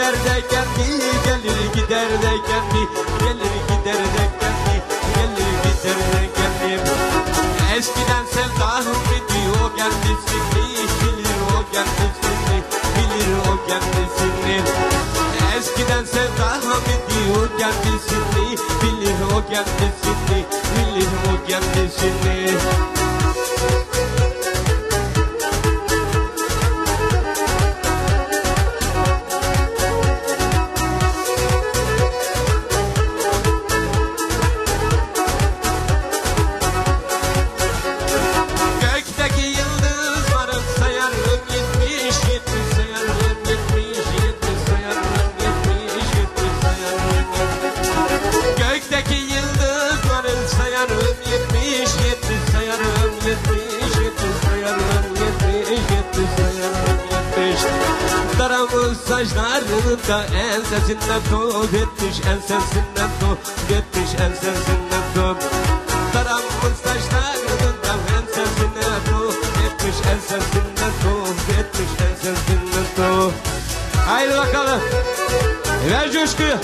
de kendi gelir gider de kendi gelir gider de kendi gelir gider de kendi. Eskiden sevdahım idi o kendisini bilir o kendisini bilir o kendisini Eskiden sevdahım idi o kendisini bilir o kendisini bilir o kendisini Daramız saçlarını da ensesinden top etmiş ensesinden top etmiş ensesinden top. Daramız saçlarını da ensesinden top etmiş ensesinden top etmiş ensesinden top. Haydi bakalım. Ver coşkuyu.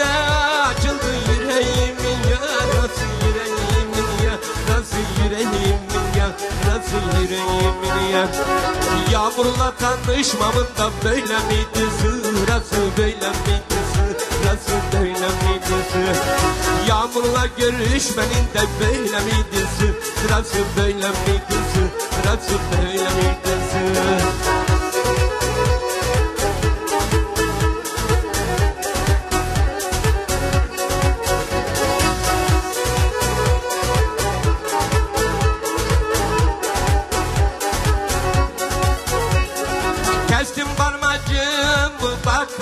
Güne açıldı yüreğimin yarası Yüreğimin yarası Yüreğimin yarası Yüreğimin yarası Yağmurla tanışmamın da böyle miydi sırası Böyle miydi sırası Böyle miydi Yağmurla görüşmenin de böyle miydi sırası Böyle miydi sırası Böyle miydi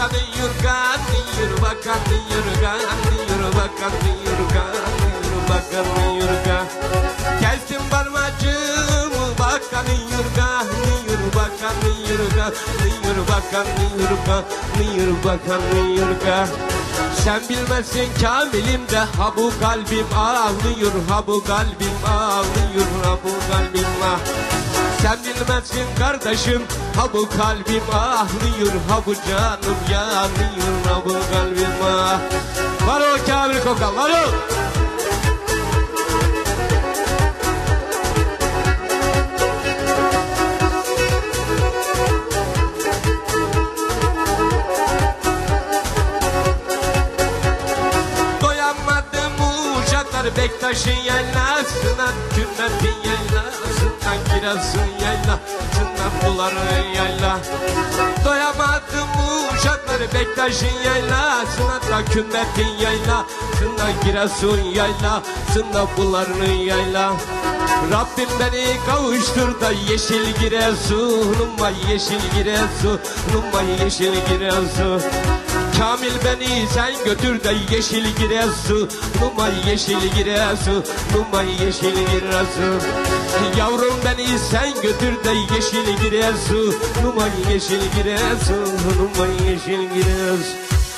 bakan yurgan yur bakan yurgan yur bakan yurgan yur bakan yurgan Kestim parmacığımı bakan yurgan yur bakan yurgan yur bakan yurgan yur bakan yurgan sen bilmezsin kamilim de ha bu kalbim ağlıyor ha bu kalbim ağlıyor ha bu kalbim ah sen bilmezsin kardeşim Ha bu kalbim ağlıyor Ha bu canım yanıyor Ha bu kalbim ah Var o Kamil Kokal var o Bektaş'ın yaylasına Kümmetin yaylasına Giresun yaylasına Buların yayla Doyamadım uşaklar Bektaş'ın yaylasına Da Kümmetin yaylasına Giresun yaylasına Buların yayla Rabbim beni kavuştur da yeşil Giresun'uma yeşil Giresun'uma yeşil Giresun Kamil beni sen götür de yeşil giresu. Numa yeşil giresu Numa yeşil giresu. Yavrum beni sen götür de yeşil giresu. Numa yeşil giresu Numa yeşil giresu